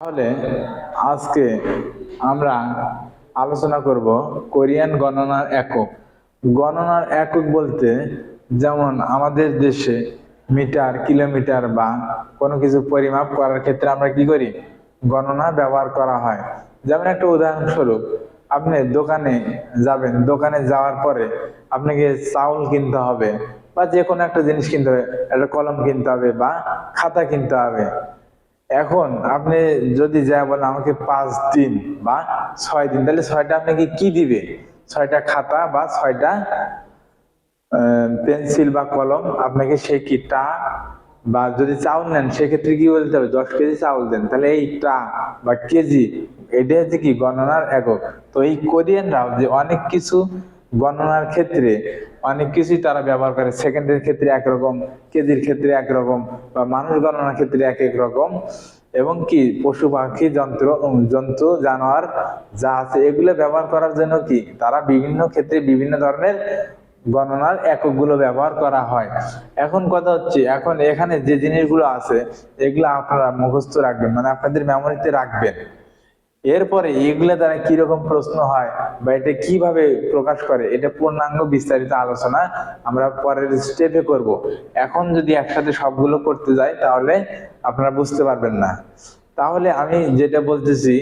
তাহলে আজকে আমরা আলোচনা করব কোরিয়ান গণনার একক। গণনার একক বলতে যেমন আমাদের দেশে মিটার, কিলোমিটার বা কোনো কিছু পরিমাপ করার ক্ষেত্রে আমরা কি করি? গণনা ব্যবহার করা হয়। যেমন একটা উদাহরণস্বরূপ, আপনি দোকানে যাবেন, দোকানে যাওয়ার পরে আপনাকে চাউল কিনতে হবে বা যে কোনো একটা জিনিস কিনতে হবে, একটা কলম কিনতে হবে বা খাতা কিনতে হবে। এখন আপনি যদি যা বলেন আমাকে পাঁচ দিন বা ছয় দিন, তাহলে ছয়টা আপনাকে কি দিবে? ছয়টা খাতা বা ছয়টা পেন্সিল বা কলম আপনাকে সে কি টা বা যদি চাউল নেন, সেক্ষেত্রে কি বলতে হবে? দশ কেজি চাউল দেন, তাহলে এই টা বা কেজি, এটা হচ্ছে কি গণনার একক। তো এই কোরিয়ানরাও যে অনেক কিছু গণনার ক্ষেত্রে অনেক কিছুই তারা ব্যবহার করে। সেকেন্ডের ক্ষেত্রে একরকম, কেজির ক্ষেত্রে একরকম বা মানুষ গণনার ক্ষেত্রে এক এক রকম। এবং কি, পশু পাখি, যন্ত্র জন্তু, জানোয়ার যা আছে, এগুলো ব্যবহার করার জন্য কি, তারা বিভিন্ন ক্ষেত্রে বিভিন্ন ধরনের গণনার এককগুলো ব্যবহার করা হয়। এখন কথা হচ্ছে, এখন এখানে যে জিনিসগুলো আছে, এগুলো আপনারা মুখস্থ রাখবেন মানে আপনাদের মেমোরিতে রাখবেন। এরপরে এগুলো দ্বারা কীরকম প্রশ্ন হয় বা এটা কীভাবে প্রকাশ করে, এটা পূর্ণাঙ্গ বিস্তারিত আলোচনা আমরা পরের স্টেপে করব। এখন যদি একসাথে সবগুলো করতে যাই, তাহলে আপনারা বুঝতে পারবেন না। তাহলে আমি যেটা বলতেছি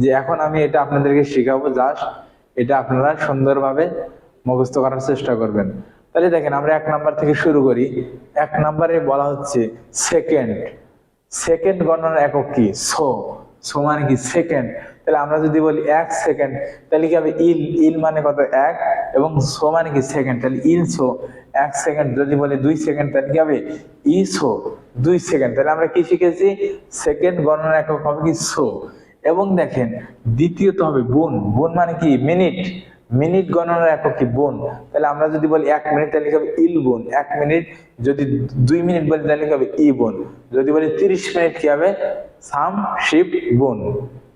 যে এখন আমি এটা আপনাদেরকে শেখাবো জাস্ট এটা আপনারা সুন্দরভাবে মুখস্থ করার চেষ্টা করবেন। তাহলে দেখেন আমরা এক নাম্বার থেকে শুরু করি। এক নাম্বারে বলা হচ্ছে সেকেন্ড সেকেন্ড গণনার একক কি? সো সো মানে কি? সেকেন্ড তাহলে আমরা যদি বলি এক সেকেন্ড তাহলে কি হবে? ইল ইল মানে কত? এক। এবং সো মানে কি? সেকেন্ড তাহলে ইল, সো। এক সেকেন্ড যদি বলি দুই সেকেন্ড তাহলে কি হবে? ই, সো। দুই সেকেন্ড তাহলে আমরা কি শিখেছি? সেকেন্ড গণনা একক হবে কি? সো। এবং দেখেন, দ্বিতীয়ত হবে বোন। বোন মানে কি? মিনিট মিনিট গণনার একক কি? বোন। তাহলে আমরা যদি বলি এক মিনিট তাহলে কি হবে? ইল বোন। এক মিনিট যদি দুই মিনিট বলি, তাহলে কি হবে? ই বোন। যদি বলি তিরিশ মিনিট কি হবে? সাম শিপ বোন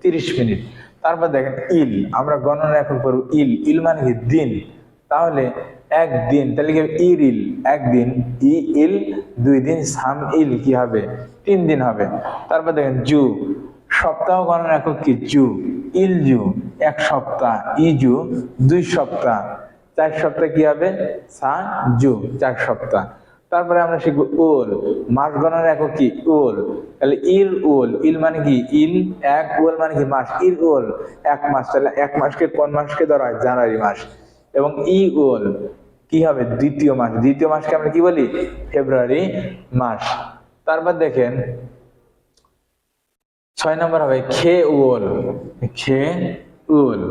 তিরিশ মিনিট। তারপর দেখেন ইল, আমরা গণনা এখন করব ইল। ইল মানে কি? দিন। তাহলে একদিন তাহলে কি ইর ইল একদিন ই, ইল, দুই দিন। সাম, ইল কি হবে? তিন দিন হবে। তারপর দেখেন জু। সপ্তাহ গণনা একক কি? জু। ইল জু, এক সপ্তাহ। ই জু, দুই সপ্তাহ। চার সপ্তাহ কি হবে? সা, জু, চার সপ্তাহ। তারপরে আমরা শিখব ওল মাস গণনার একক কি? ওল তাহলে ইল ওল ইল মানে কি? ইল, এক ওল মানে কি? মাস। ইল ওল এক মাস। তাহলে এক মাসকে কোন মাসকে ধরা হয়? জানুয়ারি মাস। এবং ই ওল কি হবে? দ্বিতীয় মাস। দ্বিতীয় মাসকে আমরা কি বলি? ফেব্রুয়ারি মাস। তারপর দেখেন, ছয় নম্বর হবে খে, উল। খে, উল।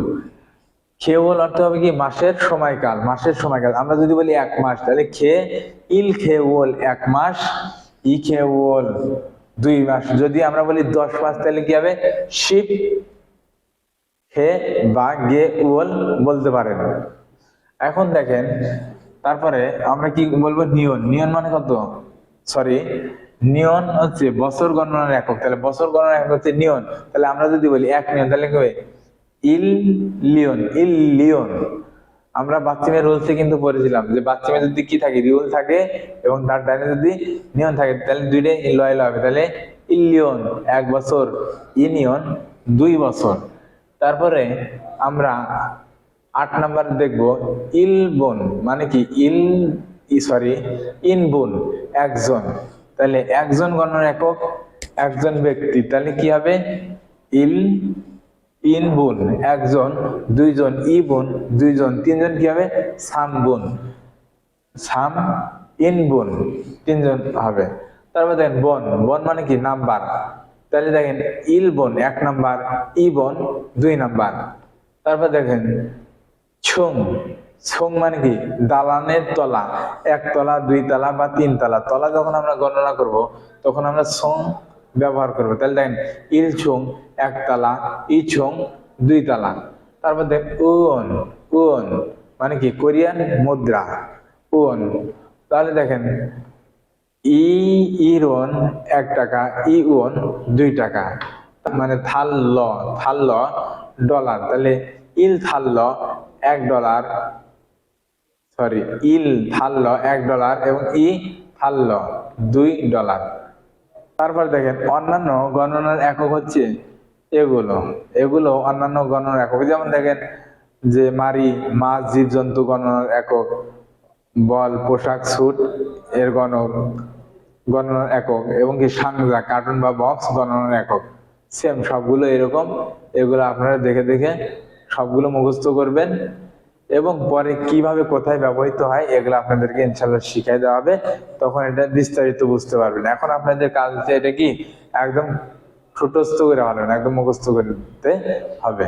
খে উল অর্থ হবে কি? মাসের সময়কাল মাসের সময়কাল। আমরা যদি বলি এক মাস, তাহলে খে ইল খে উল এক মাস, ই খে উল দুই মাস। যদি আমরা বলি দশ মাস, তাহলে কি হবে? শিপ খে বা গে, উল বলতে পারেন। এখন দেখেন, তারপরে আমরা কি বলব? নিয়ন। নিয়ন মানে কত? সরি, নিয়ন হচ্ছে বছর গণনার একক। তাহলে বছর গণনার একক হচ্ছে নিয়ন। তাহলে আমরা যদি বলি এক নিয়ন, তাহলে কি হবে? ইল লিওন ইল লিওন। আমরা বাচ্চিমের রুলসে কিন্তু পড়েছিলাম যে বাচ্চিমে যদি কি থাকে রিউল থাকে এবং তার ডাইনে যদি নিয়ন থাকে, তাহলে দুইটাই লয়লা হবে। তাহলে ইলিয়ন এক বছর ইনিয়ন দুই বছর। তারপরে আমরা আট নাম্বার দেখব ইলবন মানে কি? ইল সরি ইনবুন একজন। তাহলে একজন গণনার একক, একজন ব্যক্তি। তাহলে কি হবে? ইল ইনবুন একজন, দুইজন ই বোন, দুইজন, তিনজন কি হবে? সাম বোন। সাম ইন বোন, তিনজন হবে। তারপর দেখেন বন বন মানে কি? নাম্বার। তাহলে দেখেন ইল বন এক নাম্বার, ই বন দুই নাম্বার। তারপর দেখেন ছুং। ছুং মানে কি? দালানের তলা। এক তলা, দুই তলা বা তিন তলা। তলা যখন আমরা গণনা করব, তখন আমরা ছং ব্যবহার করব। তাহলে দেখেন, ইল ছুং এক তলা ই ছুং দুই তলা তারপর দেখ উন উন মানে কি? কোরিয়ান মুদ্রা, উন। তাহলে দেখেন, ই, ইরন এক টাকা, ই ওন দুই টাকা। মানে থাল্ল থাল্ল ডলার। তাহলে ইল থাল্ল এক ডলার, সরি, ইল থাল্ল এক ডলার এবং ই থাল্ল দুই ডলার। তারপর দেখেন, অন্যান্য গণনার একক হচ্ছে এগুলো। এগুলো অন্যান্য গণনার একক। যেমন দেখেন যে মারি, মাছ, জীবজন্তু গণনার একক, বল, পোশাক, স্যুট এর গণক, গণনার একক, এবং কি সাংজা, কার্টুন বা বক্স গণনার একক। সেম সবগুলো এরকম। এগুলো আপনারা দেখে দেখে সবগুলো মুখস্থ করবেন। এবং পরে কীভাবে কোথায় ব্যবহৃত হয়, এগুলো আপনাদেরকে ইনশাল্লাহ শিখাই দেওয়া হবে। তখন এটা বিস্তারিত বুঝতে পারবেন। এখন আপনাদের কাজ হচ্ছে এটা কি? একদম ছোটস্থ করে ভালো একদম মুখস্থ করতে হবে।